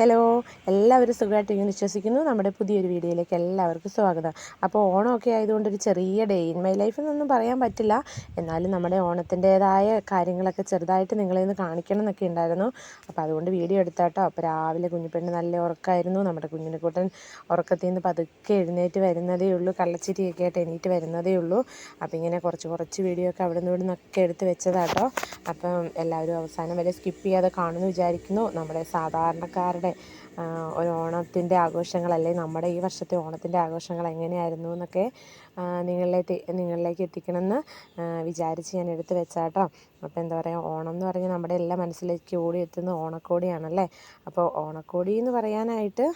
Hello എല്ലാവരും സുഖമായിട്ടിരിക്കുന്നു വിശ്വസിക്കുന്നു. നമ്മുടെ പുതിയൊരു വീഡിയോയിലേക്ക് എല്ലാവർക്കും സ്വാഗതം. അപ്പോൾ ഓണമൊക്കെ ആയതുകൊണ്ട് ഒരു ചെറിയ ഡേ ഇൻ മൈ ലൈഫ് എന്നൊന്നും പറയാൻ പറ്റില്ല. എന്നാലും നമ്മുടെ ഓണത്തിന്റേതായ കാര്യങ്ങളൊക്കെ ചെറുതായിട്ട് നിങ്ങളെ ഒന്ന് കാണിക്കണം എന്നൊക്കെ ഉണ്ടായിരുന്നു. അപ്പോൾ അതുകൊണ്ട് വീഡിയോ എടുത്താട്ടോ. അപ്പോൾ രാവിലെ കുഞ്ഞിപ്പെണ്ണ് നല്ല ഉറക്കമായിരുന്നു നമ്മുടെ കുഞ്ഞിനെക്കൂട്ടൻ ഉറക്കത്തിൽ നിന്ന് പതുക്കെ എഴുന്നേറ്റ് വരുന്നതേ ഉള്ളൂ. കള്ളച്ചിരിയൊക്കെ ആയിട്ട് എണീറ്റ് വരുന്നതേ ഉള്ളൂ. അപ്പോൾ ഇങ്ങനെ കുറച്ച് കുറച്ച് വീഡിയോ ഒക്കെ അവിടെ നിന്ന് ഇവിടെ എടുത്ത് വെച്ചതാട്ടോ. അപ്പം എല്ലാവരും അവസാനം വരെ സ്കിപ്പ് ചെയ്യാതെ കാണുമെന്ന് വിചാരിക്കുന്നു. നമ്മുടെ സാധാരണക്കാരുടെ ഒരു ഓണത്തിന്റെ ആഘോഷങ്ങളല്ലേ നമ്മുടെ ഈ വർഷത്തെ ഓണത്തിന്റെ ആഘോഷങ്ങൾ എങ്ങനെയായിരുന്നു എന്നൊക്കെ നിങ്ങളിലേക്ക് നിങ്ങളിലേക്ക് എത്തിക്കണമെന്ന് വിചാരിച്ച് ഞാൻ എടുത്ത് വെച്ചാട്ടോ അപ്പോൾ എന്താ പറയുക ഓണം എന്ന് പറഞ്ഞാൽ നമ്മുടെ എല്ലാ മനസ്സിലേക്ക് ഓടിയെത്തുന്ന ഓണക്കോടിയാണല്ലേ? അപ്പോൾ ഓണക്കോടി എന്ന് പറയാനായിട്ട്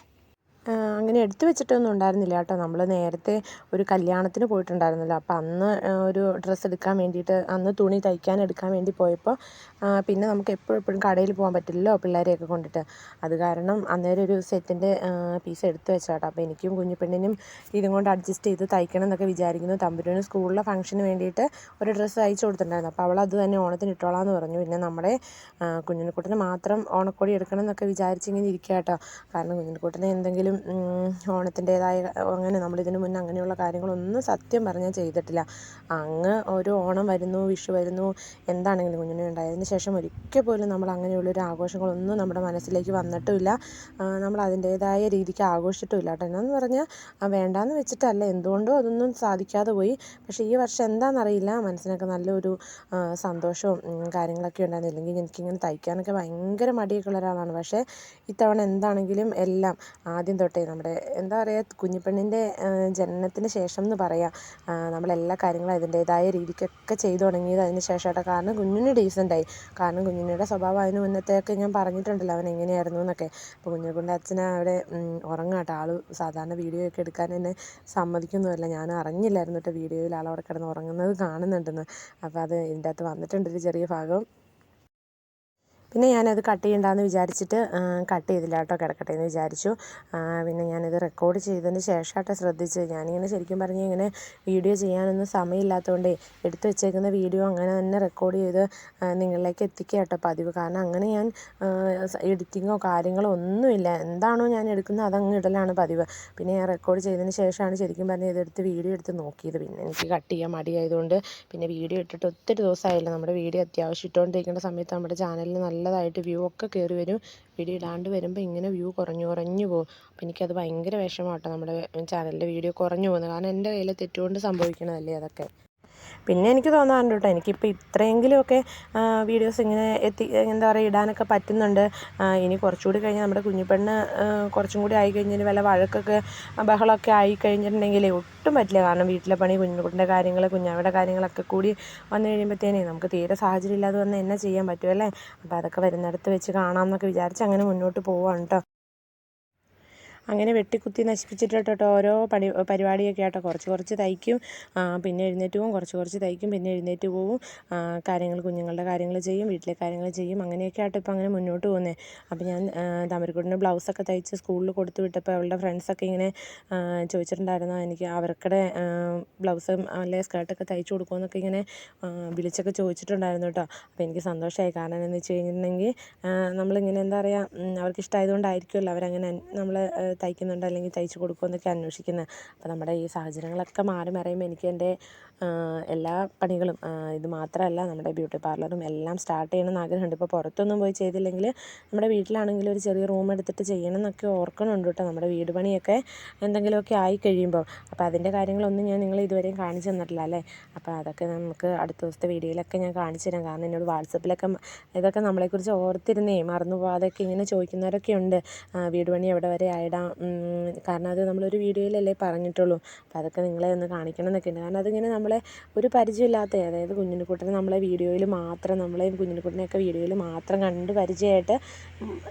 അങ്ങനെ എടുത്തു വെച്ചിട്ടൊന്നും ഉണ്ടായിരുന്നില്ല കേട്ടോ. നമ്മൾ നേരത്തെ ഒരു കല്യാണത്തിന് പോയിട്ടുണ്ടായിരുന്നല്ലോ. അപ്പോൾ അന്ന് ഒരു ഡ്രസ്സ് എടുക്കാൻ വേണ്ടിയിട്ട് അന്ന് തുണി തയ്ക്കാൻ എടുക്കാൻ വേണ്ടി പോയപ്പോൾ പിന്നെ നമുക്ക് എപ്പോഴും എപ്പോഴും കടയിൽ പോകാൻ പറ്റില്ലല്ലോ പിള്ളേരെയൊക്കെ കൊണ്ടിട്ട്. അത് കാരണം അന്നേരം ഒരു സെറ്റിന്റെ പീസ് എടുത്തു വെച്ചാട്ടോ അപ്പോൾ എനിക്കും കുഞ്ഞുപെണ്ണിനും ഇതും കൊണ്ട് അഡ്ജസ്റ്റ് ചെയ്ത് തയ്ക്കണം എന്നൊക്കെ വിചാരിക്കുന്നു. തമ്പുരൂന് സ്കൂളിലെ ഫംഗ്ഷന് വേണ്ടിയിട്ട് ഒരു ഡ്രസ്സ് തയ്ച്ചു കൊടുത്തിട്ടുണ്ടായിരുന്നു. അപ്പോൾ അവൾ അത് തന്നെ ഓണത്തിന് ഇട്ടോളാം എന്ന് പറഞ്ഞു. പിന്നെ നമ്മുടെ കുഞ്ഞിനെക്കുട്ടന് മാത്രം ഓണക്കോടി എടുക്കണം എന്നൊക്കെ വിചാരിച്ചിങ്ങനെ ഇരിക്കുക കേട്ടോ. കാരണം കുഞ്ഞിനെക്കുട്ടനെ എന്തെങ്കിലും ഓണത്തിന്റേതായ അങ്ങനെ നമ്മളിതിന് മുന്നേ അങ്ങനെയുള്ള കാര്യങ്ങളൊന്നും സത്യം പറഞ്ഞാൽ ചെയ്തിട്ടില്ല. അങ്ങ് ഒരു ഓണം വരുന്നു വിഷു വരുന്നു എന്താണെങ്കിലും കുഞ്ഞിന് ഉണ്ടായതിന് ശേഷം ഒരിക്കൽ പോലും നമ്മൾ അങ്ങനെയുള്ളൊരു ആഘോഷങ്ങളൊന്നും നമ്മുടെ മനസ്സിലേക്ക് വന്നിട്ടുമില്ല. നമ്മൾ അതിന്റേതായ രീതിക്ക് ആഘോഷിച്ചിട്ടുമില്ല കേട്ടോ. എന്നു പറഞ്ഞാൽ വേണ്ടാന്ന് വെച്ചിട്ടല്ല. എന്തുകൊണ്ടോ അതൊന്നും സാധിക്കാതെ പോയി. പക്ഷേ ഈ വർഷം എന്താണെന്നറിയില്ല. മനസ്സിനൊക്കെ നല്ലൊരു സന്തോഷവും കാര്യങ്ങളൊക്കെ ഉണ്ടായിരുന്നു. ഇല്ലെങ്കിൽ എനിക്കിങ്ങനെ തയ്ക്കാനൊക്കെ ഭയങ്കര മടിയൊക്കെ ഉള്ള ഒരാളാണ്. പക്ഷേ ഇത്തവണ എന്താണെങ്കിലും എല്ലാം ആദ്യം തൊട്ടേ നമ്മുടെ എന്താ പറയുക കുഞ്ഞിപ്പെണ്ണിന്റെ ജനനത്തിന് ശേഷം എന്ന് പറയാം നമ്മളെല്ലാ കാര്യങ്ങളും അതിന്റേതായ രീതിക്കൊക്കെ ചെയ്തു തുടങ്ങിയത് അതിന് ശേഷമായിട്ടാണ് കാരണം കുഞ്ഞിന് ഡീസന്റായി കാരണം കുഞ്ഞിന്റെ സ്വഭാവം അതിന് മുന്നത്തെയൊക്കെ ഞാൻ പറഞ്ഞിട്ടുണ്ടല്ലോ അവൻ എങ്ങനെയായിരുന്നു എന്നൊക്കെ. അപ്പോൾ കുഞ്ഞിക്കൊണ്ട് അച്ഛനെ അവിടെ ഉറങ്ങാട്ടോ. ആൾ സാധാരണ വീഡിയോ ഒക്കെ എടുക്കാൻ എന്നെ സമ്മതിക്കൊന്നുമല്ല ഞാൻ അറിഞ്ഞില്ലായിരുന്നു കേട്ടോ വീഡിയോയിൽ ആൾ അവിടെ കിടന്ന് ഉറങ്ങുന്നത് കാണുന്നുണ്ടെന്ന്. അപ്പോൾ അത് ഇതിന്റെ അകത്ത് വന്നിട്ടുണ്ട് ഒരു ചെറിയ ഭാഗം. പിന്നെ ഞാനത് കട്ട് ചെയ്യണ്ടെന്ന് വിചാരിച്ചിട്ട് കട്ട് ചെയ്തില്ല കേട്ടോ കിടക്കട്ടെ എന്ന് വിചാരിച്ചു പിന്നെ ഞാനിത് റെക്കോർഡ് ചെയ്തതിന് ശേഷമായിട്ട് ശ്രദ്ധിച്ച് ഞാനിങ്ങനെ ശരിക്കും പറഞ്ഞ് ഇങ്ങനെ വീഡിയോ ചെയ്യാനൊന്നും സമയമില്ലാത്തതുകൊണ്ട് എടുത്തു വെച്ചേക്കുന്ന വീഡിയോ അങ്ങനെ തന്നെ റെക്കോർഡ് ചെയ്ത് നിങ്ങളിലേക്ക് എത്തിക്കുക കേട്ടോ പതിവ്. കാരണം അങ്ങനെ ഞാൻ എഡിറ്റിങ്ങോ കാര്യങ്ങളോ ഒന്നുമില്ല. എന്താണോ ഞാൻ എടുക്കുന്നത് അതങ്ങ് ഇടലാണ് പതിവ്. പിന്നെ ഞാൻ റെക്കോർഡ് ചെയ്തതിന് ശേഷമാണ് ശരിക്കും പറഞ്ഞ് ഇതെടുത്ത് വീഡിയോ എടുത്ത് നോക്കിയത്. പിന്നെ എനിക്ക് കട്ട് ചെയ്യാൻ മടിയായതുകൊണ്ട് പിന്നെ വീഡിയോ ഇട്ടിട്ട് ഒത്തിരി ദിവസമായില്ല. നമ്മുടെ വീഡിയോ അത്യാവശ്യം ഇട്ടുകൊണ്ടിരിക്കേണ്ട സമയത്ത് നമ്മുടെ ചാനലിൽ നല്ല നല്ലതായിട്ട് വ്യൂ ഒക്കെ കയറി വരും. വീഡിയോ ഇടാണ്ട് വരുമ്പോൾ ഇങ്ങനെ വ്യൂ കുറഞ്ഞു കുറഞ്ഞു പോകും. അപ്പോൾ എനിക്കത് ഭയങ്കര വിഷമമാട്ടോ നമ്മുടെ ചാനലിന്റെ വീഡിയോ കുറഞ്ഞു പോകുന്നത്. കാരണം എന്റെ കയ്യിലെ തെറ്റുകൊണ്ട് സംഭവിക്കണതല്ലേ അതൊക്കെ. പിന്നെ എനിക്ക് തോന്നാറുണ്ട് കേട്ടോ എനിക്കിപ്പോൾ ഇത്രയെങ്കിലുമൊക്കെ വീഡിയോസ് ഇങ്ങനെ എത്തി എന്താ പറയുക ഇടാനൊക്കെ പറ്റുന്നുണ്ട്. ഇനി കുറച്ചുകൂടി കഴിഞ്ഞാൽ നമ്മുടെ കുഞ്ഞിപ്പെണ്ണ് കുറച്ചും കൂടി ആയി കഴിഞ്ഞാൽ വല്ല വഴക്കൊക്കെ ബഹളമൊക്കെ ആയി കഴിഞ്ഞിട്ടുണ്ടെങ്കിൽ ഒട്ടും പറ്റില്ല. കാരണം വീട്ടിലെ പണി കുഞ്ഞുകുട്ടിന്റെ കാര്യങ്ങൾ കുഞ്ഞാവിടെ കാര്യങ്ങളൊക്കെ കൂടി വന്നു കഴിയുമ്പോഴത്തേനേ നമുക്ക് തീരെ സാഹചര്യം ഇല്ലാതെ വന്ന് എന്നാ ചെയ്യാൻ പറ്റുമല്ലേ അപ്പോൾ അതൊക്കെ വരുന്നിടത്ത് വെച്ച് കാണാം എന്നൊക്കെ വിചാരിച്ച് അങ്ങനെ മുന്നോട്ട് പോവാണ് കേട്ടോ അങ്ങനെ വെട്ടിക്കുത്തി നശിപ്പിച്ചിട്ട് കേട്ടോ ഓരോ പണി പരിപാടിയൊക്കെ ആട്ടോ. കുറച്ച് കുറച്ച് തയ്ക്കും. പിന്നെ എഴുന്നേറ്റ് പോകും കുറച്ച് കുറച്ച് തയ്ക്കും. പിന്നെ എഴുന്നേറ്റ് പോവും. കാര്യങ്ങൾ കുഞ്ഞുങ്ങളുടെ കാര്യങ്ങൾ ചെയ്യും. വീട്ടിലെ കാര്യങ്ങൾ ചെയ്യും. അങ്ങനെയൊക്കെ ആട്ടോ ഇപ്പോൾ അങ്ങനെ മുന്നോട്ട് പോകുന്നത് അപ്പോൾ ഞാൻ താമരക്കൂടിന്റെ ബ്ലൗസൊക്കെ തയ്ച്ച് സ്കൂളിൽ കൊടുത്തു വിട്ടപ്പോൾ അവളുടെ ഫ്രണ്ട്സൊക്കെ ഇങ്ങനെ ചോദിച്ചിട്ടുണ്ടായിരുന്നു. എനിക്ക് അവർക്കടെ ബ്ലൗസും അല്ലെ സ്കേർട്ടൊക്കെ തയ്ച്ചു കൊടുക്കുമെന്നൊക്കെ ഇങ്ങനെ വിളിച്ചൊക്കെ ചോദിച്ചിട്ടുണ്ടായിരുന്നു കേട്ടോ. അപ്പോൾ എനിക്ക് സന്തോഷമായി കാരണം എന്ന് വെച്ച് കഴിഞ്ഞിട്ടുണ്ടെങ്കിൽ നമ്മളിങ്ങനെ എന്താ പറയുക അവർക്ക് ഇഷ്ടമായതുകൊണ്ടായിരിക്കുമല്ലോ അവരങ്ങനെ നമ്മൾ തയ്ക്കുന്നുണ്ടോ അല്ലെങ്കിൽ തയ്ച്ചു കൊടുക്കുമോ എന്നൊക്കെ അന്വേഷിക്കുന്നത്. അപ്പോൾ നമ്മുടെ ഈ സാഹചര്യങ്ങളൊക്കെ മാറി മറിയുമ്പോൾ എനിക്ക് എന്റെ എല്ലാ പണികളും ഇത് മാത്രമല്ല നമ്മുടെ ബ്യൂട്ടി പാർലറും എല്ലാം സ്റ്റാർട്ട് ചെയ്യണമെന്ന് ആഗ്രഹമുണ്ട്. ഇപ്പോൾ പുറത്തൊന്നും പോയി ചെയ്തില്ലെങ്കിൽ നമ്മുടെ വീട്ടിലാണെങ്കിലും ഒരു ചെറിയ റൂം എടുത്തിട്ട് ചെയ്യണം എന്നൊക്കെ ഓർക്കണുണ്ട് കേട്ടോ. നമ്മുടെ വീട് പണിയൊക്കെ എന്തെങ്കിലുമൊക്കെ ആയി കഴിയുമ്പോൾ. അപ്പോൾ അതിന്റെ കാര്യങ്ങളൊന്നും ഞാൻ നിങ്ങൾ ഇതുവരെയും കാണിച്ചു തന്നിട്ടില്ല അല്ലേ? അപ്പോൾ അതൊക്കെ നമുക്ക് അടുത്ത ദിവസത്തെ വീഡിയോയിലൊക്കെ ഞാൻ കാണിച്ചു തരാം. കാരണം എന്നോട് വാട്സപ്പിലൊക്കെ ഇതൊക്കെ നമ്മളെക്കുറിച്ച് ഓർത്തിരുന്നേ മറന്നു പോകാതെയൊക്കെ ഇങ്ങനെ ചോദിക്കുന്നവരൊക്കെ ഉണ്ട്. വീട് പണി എവിടെ വരെ ആയിടാം കാരണം അത് നമ്മളൊരു വീഡിയോയിലല്ലേ പറഞ്ഞിട്ടുള്ളൂ. അപ്പോൾ അതൊക്കെ നിങ്ങളെ ഒന്ന് കാണിക്കണം എന്നൊക്കെയുണ്ട് കാരണം അതിങ്ങനെ നമ്മളെ ഒരു പരിചയമില്ലാത്ത അതായത് കുഞ്ഞിനെക്കുട്ടനെ നമ്മളെ വീഡിയോയിൽ മാത്രം നമ്മളെ കുഞ്ഞിനെക്കുട്ടനെയൊക്കെ വീഡിയോയിൽ മാത്രം കണ്ട് പരിചയമായിട്ട്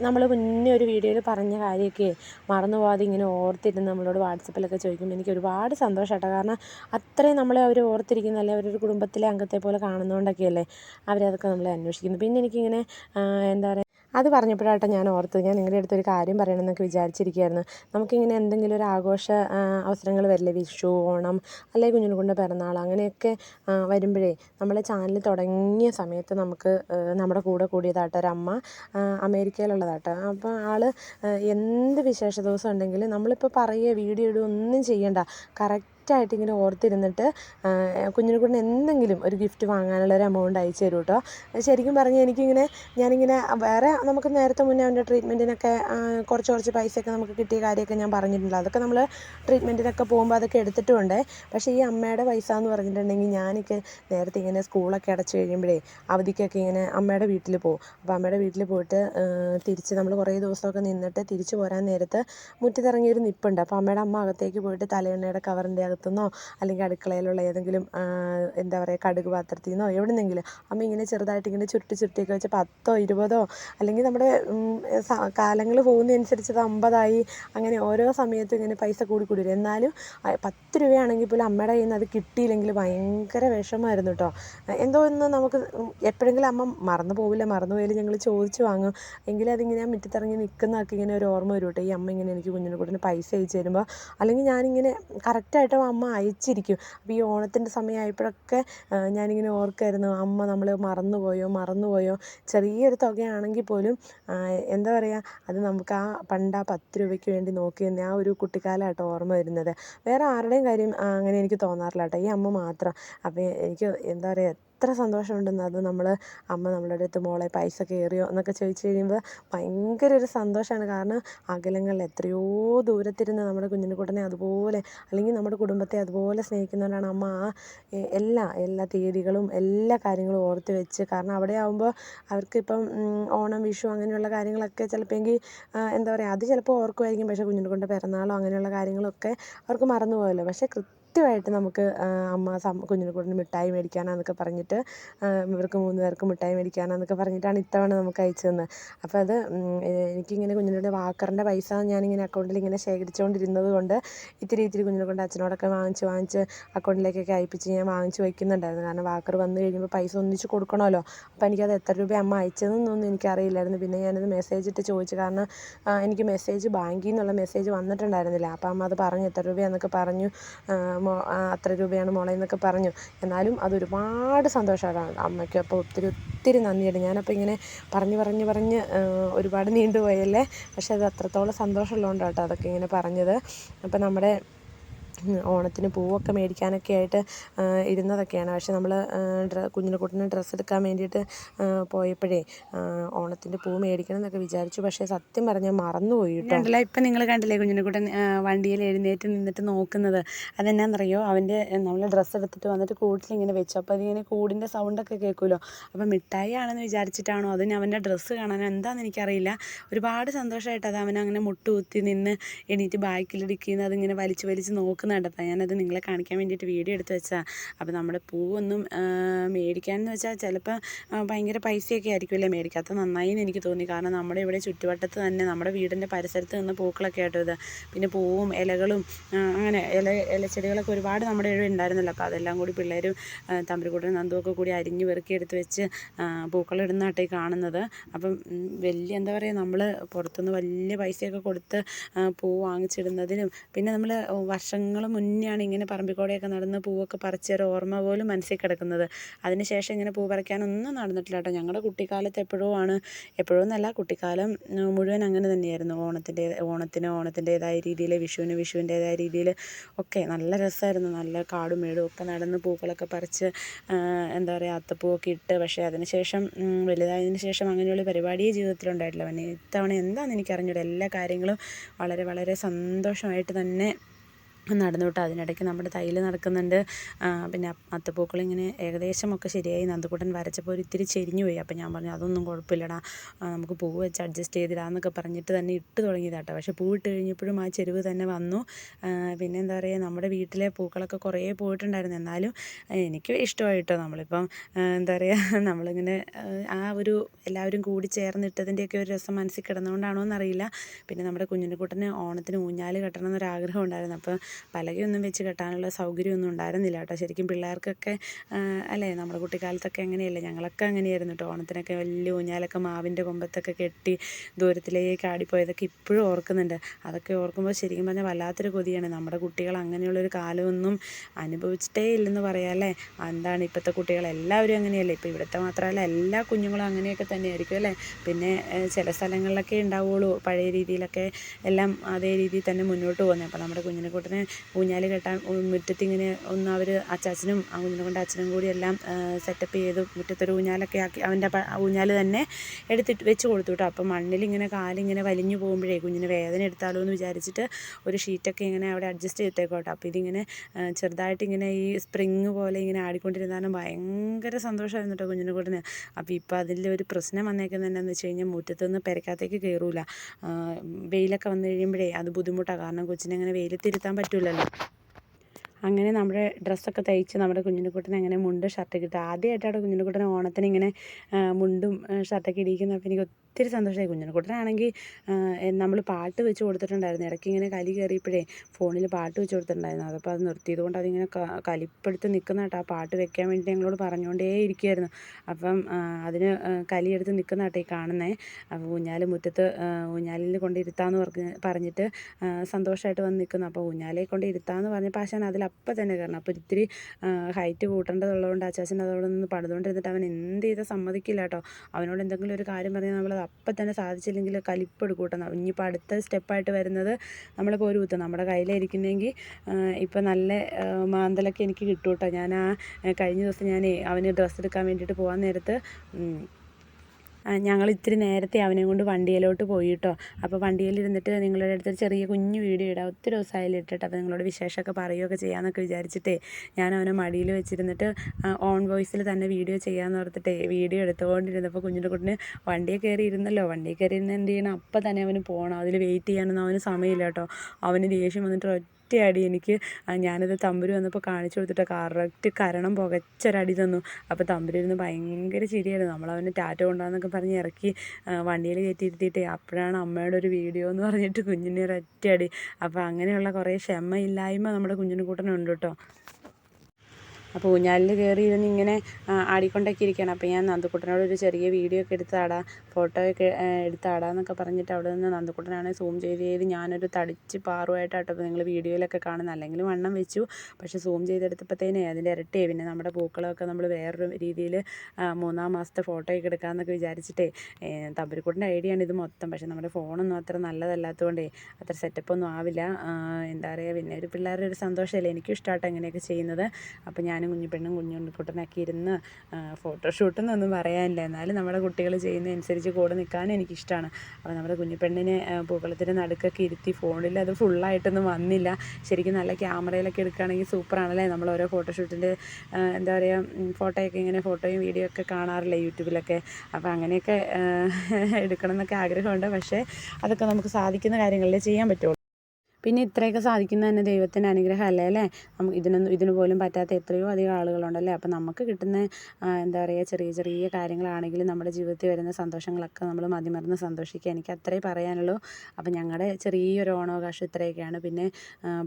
നമ്മൾ മുന്നേ ഒരു വീഡിയോയിൽ പറഞ്ഞ കാര്യമൊക്കെ മറന്നു പോകാതെ ഇങ്ങനെ ഓർത്തിരുന്ന് നമ്മളോട് വാട്സപ്പിലൊക്കെ ചോദിക്കുമ്പോൾ എനിക്ക് ഒരുപാട് സന്തോഷമായിട്ടോ കാരണം അത്രയും നമ്മളെ അവർ ഓർത്തിരിക്കുന്ന അല്ലെങ്കിൽ അവരൊരു കുടുംബത്തിലെ അംഗത്തെ പോലെ കാണുന്നതുകൊണ്ടൊക്കെയല്ലേ അവരതൊക്കെ നമ്മളെ അന്വേഷിക്കുന്നു. പിന്നെ എനിക്കിങ്ങനെ എന്താ പറയുക അത് പറഞ്ഞപ്പോഴാട്ടോ ഞാൻ ഓർത്തത്. ഞാൻ നിങ്ങളുടെ അടുത്തൊരു കാര്യം പറയണമെന്നൊക്കെ വിചാരിച്ചിരിക്കുകയായിരുന്നു. നമുക്കിങ്ങനെ എന്തെങ്കിലും ഒരു ആഘോഷ അവസരങ്ങൾ വരില്ലേ? വിഷു ഓണം അല്ലെങ്കിൽ കുഞ്ഞിനെക്കൊണ്ട് പിറന്നാൾ അങ്ങനെയൊക്കെ വരുമ്പോഴേ നമ്മളെ ചാനൽ തുടങ്ങിയ സമയത്ത് നമുക്ക് നമ്മുടെ കൂടെ കൂടിയതാട്ടോ ഒരമ്മ അമേരിക്കയിലുള്ളതാട്ടോ. അപ്പോൾ ആൾ എന്ത് വിശേഷ ദിവസം ഉണ്ടെങ്കിലും നമ്മളിപ്പോൾ പറയുക വീഡിയോ ഇടുക ഒന്നും ചെയ്യണ്ട. കറക്റ്റ് കറക്റ്റായിട്ട് ഇങ്ങനെ ഓർത്തിരുന്നിട്ട് കുഞ്ഞിനെക്കൊണ്ട് എന്തെങ്കിലും ഒരു ഗിഫ്റ്റ് വാങ്ങാനുള്ള ഒരു എമൗണ്ട് അയച്ചു തരും കേട്ടോ ശരിക്കും പറഞ്ഞാൽ എനിക്കിങ്ങനെ ഞാനിങ്ങനെ വേറെ നമുക്ക് നേരത്തെ മുന്നേ അവന്റെ ട്രീറ്റ്മെന്റിനൊക്കെ കുറച്ച് കുറച്ച് പൈസയൊക്കെ നമുക്ക് കിട്ടിയ കാര്യമൊക്കെ ഞാൻ പറഞ്ഞിട്ടുണ്ട്. അതൊക്കെ നമ്മൾ ട്രീറ്റ്മെന്റിനൊക്കെ പോകുമ്പോൾ അതൊക്കെ എടുത്തിട്ടുണ്ട്. പക്ഷേ ഈ അമ്മയുടെ പൈസ എന്ന് പറഞ്ഞിട്ടുണ്ടെങ്കിൽ ഞാനൊക്കെ നേരത്തെ ഇങ്ങനെ സ്കൂളൊക്കെ അടച്ചു കഴിയുമ്പോഴേ അവധിക്കൊക്കെ ഇങ്ങനെ അമ്മയുടെ വീട്ടിൽ പോകും. അപ്പോൾ അമ്മയുടെ വീട്ടിൽ പോയിട്ട് തിരിച്ച് നമ്മൾ കുറേ ദിവസമൊക്കെ നിന്നിട്ട് തിരിച്ച് പോരാൻ നേരത്ത് മുറ്റത്തിറങ്ങിയൊരു നിപ്പുണ്ട്. അപ്പോൾ അമ്മയുടെ അമ്മ അകത്തേക്ക് പോയിട്ട് തലയെണ്ണയുടെ കവറിന്റെ അകത്തുനിന്നോ അല്ലെങ്കിൽ അടുക്കളയിലുള്ള ഏതെങ്കിലും എന്താ പറയുക കടുക് പാത്രത്തിൽ നിന്നോ എവിടെ നിന്നെങ്കിലും അമ്മ ഇങ്ങനെ ചെറുതായിട്ട് ഇങ്ങനെ ചുരുട്ടി ചുരുട്ടിയൊക്കെ വെച്ച് പത്തോ ഇരുപതോ അല്ലെങ്കിൽ നമ്മുടെ കാലങ്ങൾ പോകുന്നതനുസരിച്ച് അത് അമ്പതായി അങ്ങനെ ഓരോ സമയത്തും ഇങ്ങനെ പൈസ കൂടി കൂടി വരും. എന്നാലും പത്ത് രൂപയാണെങ്കിൽ പോലും അമ്മയുടെ കയ്യിൽ നിന്ന് അത് കിട്ടിയില്ലെങ്കിൽ ഭയങ്കര വിഷമമായിരുന്നു കേട്ടോ. എന്തോ ഒന്ന് നമുക്ക് എപ്പോഴെങ്കിലും അമ്മ മറന്നു പോവില്ല മറന്നു പോയാലും ഞങ്ങൾ ചോദിച്ചു വാങ്ങും. എങ്കിലും അതിങ്ങനെ മുറ്റത്തിറങ്ങി നിൽക്കുന്നതൊക്കെ ഇങ്ങനെ ഒരു ഓർമ്മ വരും കേട്ടോ. ഈ അമ്മ ഇങ്ങനെ എനിക്ക് കുഞ്ഞിനെ കൂടെ പൈസ അയച്ചു തരുമ്പോൾ അല്ലെങ്കിൽ ഞാനിങ്ങനെ കറക്റ്റായിട്ട് അമ്മ അയച്ചിരിക്കും. അപ്പോൾ ഈ ഓണത്തിന്റെ സമയമായപ്പോഴൊക്കെ ഞാനിങ്ങനെ ഓർക്കുമായിരുന്നു അമ്മ നമ്മൾ മറന്നുപോയോ മറന്നുപോയോ. ചെറിയൊരു തുകയാണെങ്കിൽ പോലും എന്താ പറയുക അത് നമുക്ക് ആ പണ്ട് ആ പത്ത് രൂപയ്ക്ക് വേണ്ടി നോക്കി ആ ഒരു കുട്ടിക്കാലമായിട്ട് ഓർമ്മ വരുന്നത്. വേറെ ആരുടെയും കാര്യം അങ്ങനെ എനിക്ക് തോന്നാറില്ല കേട്ടോ. ഈ അമ്മ മാത്രം. അപ്പോൾ എനിക്ക് എന്താ പറയുക എത്ര സന്തോഷമുണ്ടെന്ന് അത് നമ്മൾ അമ്മ നമ്മളുടെ അടുത്ത് മോളെ പൈസ കയറിയോ എന്നൊക്കെ ചോദിച്ചു കഴിയുമ്പോൾ ഭയങ്കര ഒരു സന്തോഷമാണ് കാരണം അകലങ്ങളിൽ എത്രയോ ദൂരത്തിരുന്ന് നമ്മുടെ കുഞ്ഞിനെക്കുട്ടനെ അതുപോലെ അല്ലെങ്കിൽ നമ്മുടെ കുടുംബത്തെ അതുപോലെ സ്നേഹിക്കുന്നതുകൊണ്ടാണ് അമ്മ. ആ എല്ലാ എല്ലാ തീയതികളും എല്ലാ കാര്യങ്ങളും ഓർത്ത് വെച്ച് കാരണം അവിടെ ആകുമ്പോൾ അവർക്കിപ്പം ഓണം വിഷു അങ്ങനെയുള്ള കാര്യങ്ങളൊക്കെ ചിലപ്പോൾ എങ്കിൽ എന്താ പറയുക അത് ചിലപ്പോൾ ഓർക്കുമായിരിക്കും. പക്ഷേ കുഞ്ഞിനെക്കൊണ്ട് പിറന്നാളോ അങ്ങനെയുള്ള കാര്യങ്ങളൊക്കെ അവർക്ക് മറന്നു പോയല്ലോ പക്ഷേ കൃത്യമായിട്ട് നമുക്ക് അമ്മ കുഞ്ഞിനെ കുഞ്ഞിനെക്കൊണ്ട് മിഠായി മേടിക്കാനാന്നൊക്കെ പറഞ്ഞിട്ട് ഇവർക്ക് മൂന്ന് പേർക്ക് മിഠായി മേടിക്കാനാന്നൊക്കെ പറഞ്ഞിട്ടാണ് ഇത്തവണ നമുക്ക് അയച്ചു തന്നത്. അപ്പോൾ അത് എനിക്കിങ്ങനെ കുഞ്ഞിനോട് വാക്കറിന്റെ പൈസ ഞാനിങ്ങനെ അക്കൗണ്ടിൽ ഇങ്ങനെ ശേഖരിച്ചുകൊണ്ടിരുന്നത് കൊണ്ട് ഇത്തിരി ഇത്തിരി കുഞ്ഞിനെ കൊണ്ട് അച്ഛനോടൊക്കെ വാങ്ങിച്ച് വാങ്ങിച്ച് അക്കൗണ്ടിലേക്കൊക്കെ അയപ്പിച്ച് ഞാൻ വാങ്ങിച്ച് വയ്ക്കുന്നുണ്ടായിരുന്നു. കാരണം വാക്കർ വന്നു കഴിയുമ്പോൾ പൈസ ഒന്നിച്ച് കൊടുക്കണമല്ലോ. അപ്പോൾ എനിക്കത് എത്ര രൂപ അമ്മ അയച്ചതെന്നൊന്നും എനിക്കറിയില്ലായിരുന്നു. പിന്നെ ഞാനത് മെസ്സേജ് ഇട്ട് ചോദിച്ചു. കാരണം എനിക്ക് മെസ്സേജ് ബാങ്കിൽ നിന്നുള്ള മെസ്സേജ് വന്നിട്ടുണ്ടായിരുന്നില്ല. അപ്പോൾ അമ്മ അത് പറഞ്ഞു എത്ര രൂപയാണെന്നൊക്കെ പറഞ്ഞു. അത്ര രൂപയാണ് മോളെ എന്നൊക്കെ പറഞ്ഞു. എന്നാലും അതൊരുപാട് സന്തോഷമാണ് അമ്മയ്ക്കും അപ്പോൾ ഒത്തിരി ഒത്തിരി നന്ദിയുണ്ട്. ഞാനപ്പോൾ ഇങ്ങനെ പറഞ്ഞ് പറഞ്ഞ് പറഞ്ഞ് ഒരുപാട് നീണ്ടുപോയല്ലേ? പക്ഷേ അത് അത്രത്തോളം സന്തോഷമുള്ളതുകൊണ്ടാണ് കേട്ടോ അതൊക്കെ ഇങ്ങനെ പറഞ്ഞത്. അപ്പോൾ നമ്മുടെ ഓണത്തിന് പൂവൊക്കെ മേടിക്കാനൊക്കെ ആയിട്ട് ഇരുന്നതൊക്കെയാണ്. പക്ഷെ നമ്മൾ കുഞ്ഞിനെക്കുട്ടന് ഡ്രസ്സ് എടുക്കാൻ വേണ്ടിയിട്ട് പോയപ്പോഴേ ഓണത്തിന്റെ പൂ മേടിക്കണം എന്നൊക്കെ വിചാരിച്ചു. പക്ഷേ സത്യം പറഞ്ഞാൽ മറന്നുപോയി കേട്ടോ. ഇപ്പം നിങ്ങൾ കണ്ടില്ലേ കുഞ്ഞിനെക്കുട്ടൻ വണ്ടിയിൽ എഴുന്നേറ്റ് നിന്നിട്ട് നോക്കുന്നത്? അതെന്നാണെന്നറിയോ അവന്റെ നമ്മൾ ഡ്രസ്സ് എടുത്തിട്ട് വന്നിട്ട് കൂട്ടിലിങ്ങനെ വെച്ചു. അപ്പോൾ അതിങ്ങനെ കൂടിന്റെ സൗണ്ടൊക്കെ കേൾക്കുമല്ലോ? അപ്പോൾ മിഠായി ആണെന്ന് വിചാരിച്ചിട്ടാണോ? അതിന് അവന്റെ ഡ്രസ്സ് കാണാനോ എന്താണെന്ന് എനിക്കറിയില്ല. ഒരുപാട് സന്തോഷമായിട്ട് അത് അവനങ്ങനെ മുട്ടുകുത്തി നിന്ന് എണീറ്റ് ബാക്കിലിടിക്കുന്ന അതിങ്ങനെ വലിച്ച് വലിച്ച് നോക്കുന്ന കണ്ടപ്പോൾ ഞാനത് നിങ്ങളെ കാണിക്കാൻ വേണ്ടിയിട്ട് വീഡിയോ എടുത്ത് വെച്ചാൽ അപ്പോൾ നമ്മുടെ പൂവൊന്നും മേടിക്കാമെന്ന് വെച്ചാൽ ചിലപ്പോൾ ഭയങ്കര പൈസയൊക്കെ ആയിരിക്കുമല്ലേ മേടിക്കാത്ത? നന്നായി എന്ന് എനിക്ക് തോന്നി. കാരണം നമ്മുടെ ഇവിടെ ചുറ്റുവട്ടത്ത് തന്നെ നമ്മുടെ വീടിന്റെ പരിസരത്ത് നിന്ന് പൂക്കളൊക്കെ ആയിട്ടത് പിന്നെ പൂവും ഇലകളും അങ്ങനെ ഇല ഇലച്ചെടികളൊക്കെ ഒരുപാട് നമ്മുടെ ഇവിടെ ഉണ്ടായിരുന്നല്ലോ. അപ്പോൾ അതെല്ലാം കൂടി പിള്ളേരും തമ്പുരുക്കൂട്ടനും നന്ദുവൊക്കെ കൂടി അരിഞ്ഞ് വെറുക്കി എടുത്ത് വെച്ച് പൂക്കളിടുന്നതായിട്ട് കാണുന്നത്. അപ്പം വലിയ എന്താ പറയുക നമ്മൾ പുറത്തുനിന്ന് വലിയ പൈസയൊക്കെ കൊടുത്ത് പൂ വാങ്ങിച്ചിടുന്നതിനും പിന്നെ നമ്മൾ വർഷങ്ങൾ മുന്നെയാണ് ഇങ്ങനെ പറമ്പിക്കൂടെയൊക്കെ നടന്ന് പൂവൊക്കെ പറിച്ച ഒരു ഓർമ്മ പോലും മനസ്സിൽ കിടക്കുന്നത്. അതിനുശേഷം ഇങ്ങനെ പൂ പറിക്കാനൊന്നും നടന്നിട്ടില്ല കേട്ടോ. ഞങ്ങളുടെ കുട്ടിക്കാലത്ത് എപ്പോഴും ആണ്. എപ്പോഴും എന്നല്ല കുട്ടിക്കാലം മുഴുവൻ അങ്ങനെ തന്നെയായിരുന്നു. ഓണത്തിന്റെ ഓണത്തിന് ഓണത്തിന്റേതായ രീതിയിൽ വിഷുവിന് വിഷുവിന്റേതായ രീതിയിൽ ഒക്കെ നല്ല രസമായിരുന്നു. നല്ല കാടും മേടും ഒക്കെ നടന്ന് പൂക്കളൊക്കെ പറിച്ച് എന്താ പറയുക അത്തപ്പൂവൊക്കെ ഇട്ട്. പക്ഷേ അതിനുശേഷം വലുതായതിന് ശേഷം അങ്ങനെയുള്ള പരിപാടിയേ ജീവിതത്തിലുണ്ടായിട്ടില്ല. പിന്നെ ഇത്തവണ എന്താണെന്ന് എനിക്കറിഞ്ഞൂട. എല്ലാ കാര്യങ്ങളും വളരെ വളരെ സന്തോഷമായിട്ട് തന്നെ നടന്നു കേട്ടോ അതിനിടയ്ക്ക് നമ്മുടെ തയ്യൽ നടക്കുന്നുണ്ട്. പിന്നെ അത്തപ്പൂക്കൾ ഇങ്ങനെ ഏകദേശമൊക്കെ ശരിയായി. നന്ദകുട്ടൻ വരച്ചപ്പോൾ ഒരിത്തിരി ചെരിഞ്ഞു പോയി അപ്പോൾ ഞാൻ പറഞ്ഞു അതൊന്നും കുഴപ്പമില്ലടാ. നമുക്ക് പൂവ് വെച്ച് അഡ്ജസ്റ്റ് ചെയ്തിടാന്നൊക്കെ പറഞ്ഞിട്ട് തന്നെ ഇട്ട് തുടങ്ങിയതാട്ടോ. പക്ഷേ പൂ ഇട്ട് കഴിഞ്ഞപ്പോഴും ആ ചെരുവ് തന്നെ വന്നു. പിന്നെ എന്താ പറയുക നമ്മുടെ വീട്ടിലെ പൂക്കളൊക്കെ കുറേ പോയിട്ടുണ്ടായിരുന്നു. എന്നാലും എനിക്ക് ഇഷ്ടമായിട്ടോ നമ്മളിപ്പം എന്താ പറയുക നമ്മളിങ്ങനെ ആ ഒരു എല്ലാവരും കൂടി ചേർന്നിട്ടതിന്റെയൊക്കെ ഒരു രസം മനസ്സിൽ കിടന്നുകൊണ്ടാണോ എന്നറിയില്ല പിന്നെ നമ്മുടെ കുഞ്ഞിനെക്കുട്ടന് ഓണത്തിന് ഊഞ്ഞാൽ കെട്ടണം എന്നൊരാഗ്രഹം ഉണ്ടായിരുന്നു. അപ്പോൾ പലകയൊന്നും വെച്ച് കെട്ടാനുള്ള സൗകര്യമൊന്നും ഉണ്ടായിരുന്നില്ല കേട്ടോ. ശരിക്കും പിള്ളേർക്കൊക്കെ അല്ലേ നമ്മുടെ കുട്ടിക്കാലത്തൊക്കെ അങ്ങനെയല്ലേ? ഞങ്ങളൊക്കെ അങ്ങനെയായിരുന്നു കേട്ടോ. ഓണത്തിനൊക്കെ വലിയ ഊഞ്ഞാലൊക്കെ മാവിന്റെ കൊമ്പത്തൊക്കെ കെട്ടി ദൂരത്തിലേക്ക് ആടിപ്പോയതൊക്കെ ഇപ്പോഴും ഓർക്കുന്നുണ്ട്. അതൊക്കെ ഓർക്കുമ്പോൾ ശരിക്കും പറഞ്ഞാൽ വല്ലാത്തൊരു കൊതിയാണ്. നമ്മുടെ കുട്ടികൾ അങ്ങനെയുള്ളൊരു കാലമൊന്നും അനുഭവിച്ചിട്ടേ ഇല്ലെന്ന് പറയാമല്ലേ എന്താണ് ഇപ്പോഴത്തെ കുട്ടികൾ? എല്ലാവരും അങ്ങനെയല്ലേ? ഇപ്പോൾ ഇവിടുത്തെ മാത്രമല്ല എല്ലാ കുഞ്ഞുങ്ങളും അങ്ങനെയൊക്കെ തന്നെയായിരിക്കും അല്ലേ? പിന്നെ ചില സ്ഥലങ്ങളിലൊക്കെ ഉണ്ടാവുള്ളൂ പഴയ രീതിയിലൊക്കെ എല്ലാം അതേ രീതിയിൽ തന്നെ മുന്നോട്ട് പോകുന്നത്. അപ്പോൾ നമ്മുടെ കുഞ്ഞിനെക്കുട്ടനെ ഊഞ്ഞാൽ കെട്ടാൻ മുറ്റത്തിങ്ങനെ ഒന്ന് അവർ അച്ചാച്ചനും കുഞ്ഞിനെ കൊണ്ട് അച്ഛനും കൂടി എല്ലാം സെറ്റപ്പ് ചെയ്ത് മുറ്റത്തൊരു ഊഞ്ഞാലൊക്കെ ആക്കി അവന്റെ ഊഞ്ഞാൽ തന്നെ എടുത്തിട്ട് വെച്ച് കൊടുത്തു കേട്ടോ അപ്പോൾ മണ്ണിലിങ്ങനെ കാലിങ്ങനെ വലിഞ്ഞു പോകുമ്പോഴേ കുഞ്ഞിന് വേദന എടുത്താലോ എന്ന് വിചാരിച്ചിട്ട് ഒരു ഷീറ്റൊക്കെ ഇങ്ങനെ അവിടെ അഡ്ജസ്റ്റ് ചെയ്തേക്കോട്ടോ അപ്പോൾ ഇതിങ്ങനെ ചെറുതായിട്ട് ഇങ്ങനെ ഈ സ്പ്രിങ് പോലെ ഇങ്ങനെ ആടിക്കൊണ്ടിരുന്നാലും ഭയങ്കര സന്തോഷമായിരുന്നു കേട്ടോ കുഞ്ഞിനെ കൂടെ അപ്പോൾ ഇപ്പോൾ അതിൽ ഒരു പ്രശ്നം വന്നേക്കുന്നത് എന്താണെന്ന് വെച്ച് കഴിഞ്ഞാൽ മുറ്റത്തുനിന്ന് പെരക്കകത്തേക്ക് കയറൂല വെയിലൊക്കെ വന്നു കഴിയുമ്പോഴേ അത് ബുദ്ധിമുട്ടാണ് കാരണം കൊച്ചിനെ അങ്ങനെ വെയിലത്തിരുത്താൻ പറ്റില്ലല്ലോ അങ്ങനെ നമ്മുടെ ഡ്രസ്സൊക്കെ തയ്ച്ച് നമ്മുടെ കുഞ്ഞിനെക്കുട്ടനെ അങ്ങനെ മുണ്ടും ഷർട്ടൊക്കെ ഇട്ട് ആദ്യമായിട്ടാണ് കുഞ്ഞിനെക്കുട്ടനെ ഓണത്തിന് ഇങ്ങനെ മുണ്ടും ഷർട്ടൊക്കെ ഇടിക്കുന്നത് അപ്പോൾ എനിക്ക് ഒത്തിരി സന്തോഷമായി. കുഞ്ഞിനെക്കുട്ടനാണെങ്കിൽ നമ്മൾ പാട്ട് വെച്ച് കൊടുത്തിട്ടുണ്ടായിരുന്നു. ഇടയ്ക്ക് ഇങ്ങനെ കലി കയറിയപ്പോഴേ ഫോണിൽ പാട്ട് വെച്ച് കൊടുത്തിട്ടുണ്ടായിരുന്നു. അതപ്പോൾ അത് നിർത്തിയത് കൊണ്ട് അതിങ്ങനെ കലിപ്പെടുത്ത് നിൽക്കുന്ന കേട്ടോ. ആ പാട്ട് വെക്കാൻ വേണ്ടി ഞങ്ങളോട് പറഞ്ഞുകൊണ്ടേ ഇരിക്കുമായിരുന്നു അപ്പം അതിന് കലിയെടുത്ത് നിൽക്കുന്ന കേട്ടോ ഈ കാണുന്നത് അപ്പോൾ ഊഞ്ഞാൽ മുറ്റത്ത് ഊഞ്ഞാലിൽ കൊണ്ട് പറഞ്ഞ് പറഞ്ഞിട്ട് സന്തോഷമായിട്ട് വന്ന് നിൽക്കുന്നു അപ്പോൾ ഊഞ്ഞാലെ കൊണ്ട് ഇരുത്താമെന്ന് പറഞ്ഞപ്പോൾ ആശാൻ അതിലപ്പം തന്നെ കയറണം. അപ്പോൾ ഇത്തിരി ഹൈറ്റ് കൂട്ടേണ്ടതുള്ളതുകൊണ്ട് അച്ചാച്ചൻ അതോടൊന്ന് പണിതുകൊണ്ടിരുന്നിട്ട് അവൻ എന്ത് ചെയ്താൽ സമ്മതിക്കില്ല കേട്ടോ. അവനോട് എന്തെങ്കിലും ഒരു കാര്യം പറഞ്ഞാൽ നമ്മളത് അപ്പം തന്നെ സാധിച്ചില്ലെങ്കിൽ കലിപ്പെടുക്കും കൂട്ടണം ഇനിയിപ്പോൾ അടുത്ത സ്റ്റെപ്പായിട്ട് വരുന്നത് നമ്മളിപ്പോൾ ഒരു കുത്ത് നമ്മുടെ കയ്യിലിരിക്കുന്നെങ്കിൽ ഇപ്പം നല്ല മാന്തലൊക്കെ എനിക്ക് കിട്ടും കേട്ടോ ഞാൻ ആ കഴിഞ്ഞ ദിവസം ഞാൻ അവന് ഡ്രസ്സ് എടുക്കാൻ വേണ്ടിയിട്ട് പോകാൻ നേരത്ത് ഞങ്ങൾ ഇത്തിരി നേരത്തെ അവനെ കൊണ്ട് വണ്ടിയിലോട്ട് പോയി കേട്ടോ അപ്പോൾ വണ്ടിയിലിരുന്നിട്ട് നിങ്ങളുടെ അടുത്ത് ചെറിയ കുഞ്ഞു വീഡിയോ ഇടാം. ഒത്തിരി ദിവസമായാലും ഇട്ടിട്ട് അപ്പോൾ നിങ്ങളോട് വിശേഷമൊക്കെ പറയുകയൊക്കെ ചെയ്യാമെന്നൊക്കെ വിചാരിച്ചിട്ടേ ഞാൻ അവനെ മടിയിൽ വെച്ചിരുന്നിട്ട് ഓൺ വോയിസിൽ തന്നെ വീഡിയോ ചെയ്യാമെന്ന് ഓർത്തിട്ടേ വീഡിയോ എടുത്തുകൊണ്ടിരുന്നപ്പോൾ കുഞ്ഞിന്റെ കുട്ടിന് വണ്ടിയിൽ കയറി ഇരുന്നല്ലോ. വണ്ടിയിൽ കയറി ഇരുന്ന് എന്ത് ചെയ്യണം? അപ്പം തന്നെ അവന് പോകണം. അതിൽ വെയിറ്റ് ചെയ്യാനൊന്നും അവന് സമയമില്ല കേട്ടോ. അവന് ദേഷ്യം വന്നിട്ട് ഒറ്റയടി എനിക്ക്. ഞാനത് തമ്പുരു വന്നപ്പോൾ കാണിച്ചു കൊടുത്തിട്ട് കറക്റ്റ് കരണം പുകച്ചൊരടി തന്നു. അപ്പോൾ തമ്പുരുന്ന് ഭയങ്കര ചിരിയായിരുന്നു. നമ്മളവന് ടാറ്റ കൊണ്ടാന്നൊക്കെ പറഞ്ഞ് ഇറക്കി വണ്ടിയിൽ കയറ്റിയിരുത്തിയിട്ട് അപ്പോഴാണ് അമ്മയുടെ ഒരു വീഡിയോ എന്ന് പറഞ്ഞിട്ട് കുഞ്ഞിനെ ഒരൊറ്റയടി. അപ്പോൾ അങ്ങനെയുള്ള കുറേ ക്ഷമയില്ലായ്മ നമ്മുടെ കുഞ്ഞിന് കൂട്ടനുണ്ട് കേട്ടോ. അപ്പോൾ ഊഞ്ഞാലിൽ കയറി ഇരുന്ന് ഇങ്ങനെ ആടിക്കൊണ്ടൊക്കെ ഇരിക്കുകയാണ് അപ്പോൾ ഞാൻ നന്ദുക്കുട്ടനോട് ഒരു ചെറിയ വീഡിയോ ഒക്കെ എടുത്താടാ ഫോട്ടോ ഒക്കെ എടുത്താടാ എടുത്താടാന്നൊക്കെ പറഞ്ഞിട്ട് അവിടെ നിന്ന് നന്ദുക്കുട്ടനാണെങ്കിൽ സൂം ചെയ്ത് ചെയ്ത് ഞാനൊരു തടിച്ച് പാറുമായിട്ടാട്ടോ അപ്പോൾ നിങ്ങൾ വീഡിയോയിലൊക്കെ കാണുന്നത്. അല്ലെങ്കിൽ വണ്ണം വെച്ചു. പക്ഷേ സൂം ചെയ്തെടുത്തപ്പോഴത്തേനെ അതിന്റെ ഇരട്ടിയായി. പിന്നെ നമ്മുടെ പൂക്കളൊക്കെ നമ്മൾ വേറൊരു രീതിയിൽ മൂന്നാം മാസത്തെ ഫോട്ടോ ഒക്കെ എടുക്കാമെന്നൊക്കെ വിചാരിച്ചിട്ടേ ഏ, ഐഡിയ ആണ് ഇത് മൊത്തം. പക്ഷേ നമ്മുടെ ഫോണൊന്നും അത്ര നല്ലതല്ലാത്തതുകൊണ്ടേ അത്ര സെറ്റപ്പൊന്നും ആവില്ല. എന്താ പറയുക പിന്നെ ഒരു പിള്ളേരുടെ ഒരു സന്തോഷമല്ലേ എനിക്കും ഇഷ്ടമാട്ടോ ഇങ്ങനെയൊക്കെ ചെയ്യുന്നത്. അപ്പോൾ ഞാനും കുഞ്ഞിപ്പെണ്ണും കുഞ്ഞുണ്ണിക്കുട്ടനൊക്കെ ഇരുന്ന് ഫോട്ടോഷൂട്ടെന്നൊന്നും പറയാനില്ല. എന്നാലും നമ്മുടെ കുട്ടികൾ ചെയ്യുന്നതനുസരിച്ച് കൂടെ നിൽക്കാനും എനിക്കിഷ്ടമാണ് അപ്പോൾ നമ്മുടെ കുഞ്ഞിപ്പെണ്ണിനെ പെണ്ണിനെ പൂക്കളത്തിന്റെ നടുക്കൊക്കെ ഇരുത്തി ഫോണിൽ അത് ഫുള്ളായിട്ടൊന്നും വന്നില്ല. ശരിക്കും നല്ല ക്യാമറയിലൊക്കെ എടുക്കുകയാണെങ്കിൽ സൂപ്പറാണല്ലേ? നമ്മൾ ഓരോ ഫോട്ടോഷൂട്ടിന്റെ എന്താ പറയുക ഫോട്ടോയൊക്കെ ഇങ്ങനെ ഫോട്ടോയും വീഡിയോ ഒക്കെ കാണാറില്ലേ യൂട്യൂബിലൊക്കെ? അപ്പോൾ അങ്ങനെയൊക്കെ എടുക്കണം എന്നൊക്കെ ആഗ്രഹമുണ്ട്. പക്ഷേ അതൊക്കെ നമുക്ക് സാധിക്കുന്ന കാര്യങ്ങളിലേ ചെയ്യാൻ പറ്റുള്ളൂ. പിന്നെ ഇത്രയൊക്കെ സാധിക്കുന്ന തന്നെ ദൈവത്തിന്റെ അനുഗ്രഹമല്ലേ അല്ലേ? ഇതിനൊന്നും ഇതിന് പോലും പറ്റാത്ത എത്രയോ അധികം ആളുകളുണ്ടല്ലേ? അപ്പം നമുക്ക് കിട്ടുന്ന എന്താ പറയുക ചെറിയ ചെറിയ കാര്യങ്ങളാണെങ്കിലും നമ്മുടെ ജീവിതത്തിൽ വരുന്ന സന്തോഷങ്ങളൊക്കെ നമ്മൾ മതിമറന്ന് സന്തോഷിക്കുക. എനിക്ക് അത്രേ പറയാനുള്ളൂ. അപ്പം ഞങ്ങളുടെ ചെറിയൊരു ഓണാവകാശം ഇത്രയൊക്കെയാണ്. പിന്നെ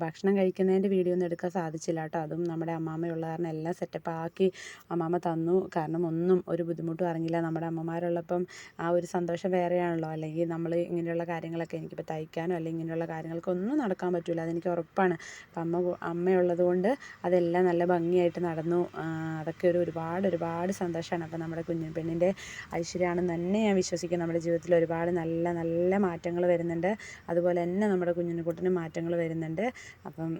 ഭക്ഷണം കഴിക്കുന്നതിന്റെ വീഡിയോ ഒന്നും എടുക്കാൻ സാധിച്ചില്ല കേട്ടോ. അതും നമ്മുടെ അമ്മാമ്മയുള്ള കാരണം എല്ലാം സെറ്റപ്പ് ആക്കി അമ്മാമ്മ തന്നു. കാരണം ഒന്നും ഒരു ബുദ്ധിമുട്ടും അറിഞ്ഞില്ല. നമ്മുടെ അമ്മമാരുള്ളപ്പം ആ ഒരു സന്തോഷം വേറെയാണല്ലോ. അല്ലെങ്കിൽ നമ്മൾ ഇങ്ങനെയുള്ള കാര്യങ്ങളൊക്കെ എനിക്കിപ്പോൾ തയ്ക്കാനോ അല്ലെങ്കിൽ ഇങ്ങനെയുള്ള കാര്യങ്ങൾക്കൊന്നും നടക്കാൻ പറ്റില്ല അതെനിക്ക് ഉറപ്പാണ്. അമ്മ അമ്മയുള്ളത് കൊണ്ട് അതെല്ലാം നല്ല ഭംഗിയായിട്ട് നടന്നു. അതൊക്കെ ഒരു ഒരുപാട് ഒരുപാട് സന്തോഷമാണ് അപ്പം നമ്മുടെ കുഞ്ഞു പെണ്ണിന്റെ ഐശ്വര്യമാണെന്ന് തന്നെ ഞാൻ വിശ്വസിക്കുന്നു. നമ്മുടെ ജീവിതത്തിൽ ഒരുപാട് നല്ല നല്ല മാറ്റങ്ങൾ വരുന്നുണ്ട്. അതുപോലെ തന്നെ നമ്മുടെ കുഞ്ഞിനെക്കുട്ടിന് മാറ്റങ്ങൾ വരുന്നുണ്ട്. അപ്പം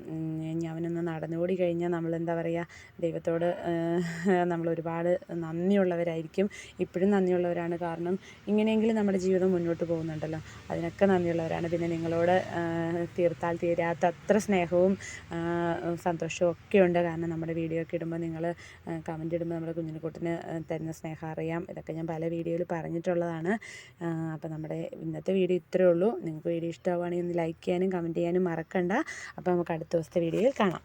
ഇനി അവനൊന്ന് നടന്നുകൂടി കഴിഞ്ഞാൽ നമ്മൾ എന്താ പറയുക ദൈവത്തോട് നമ്മൾ ഒരുപാട് നന്ദിയുള്ളവരായിരിക്കും. ഇപ്പോഴും നന്ദിയുള്ളവരാണ്. കാരണം ഇങ്ങനെയെങ്കിലും നമ്മുടെ ജീവിതം മുന്നോട്ട് പോകുന്നുണ്ടല്ലോ. അതിനൊക്കെ നന്ദിയുള്ളവരാണ്. പിന്നെ നിങ്ങളോട് ആ, തീർത്താൽ തീരാത്ത അത്ര സ്നേഹവും സന്തോഷവും ഒക്കെ ഉണ്ട്. കാരണം നമ്മുടെ വീഡിയോ ഒക്കെ ഇടുമ്പോൾ നിങ്ങൾ കമന്റ് ഇടുമ്പോൾ നമ്മുടെ കുഞ്ഞിനെക്കുട്ടിന് തരുന്ന സ്നേഹം അറിയാം. ഇതൊക്കെ ഞാൻ പല വീഡിയോയിൽ പറഞ്ഞിട്ടുള്ളതാണ്. അപ്പോൾ നമ്മുടെ ഇന്നത്തെ വീഡിയോ ഇത്രയേ ഉള്ളൂ. നിങ്ങൾക്ക് വീഡിയോ ഇഷ്ടമാവുകയാണെങ്കിൽ ഒന്ന് ലൈക്ക് ചെയ്യാനും കമന്റ് ചെയ്യാനും മറക്കണ്ട. അപ്പോൾ നമുക്ക് അടുത്ത ദിവസത്തെ വീഡിയോയിൽ കാണാം.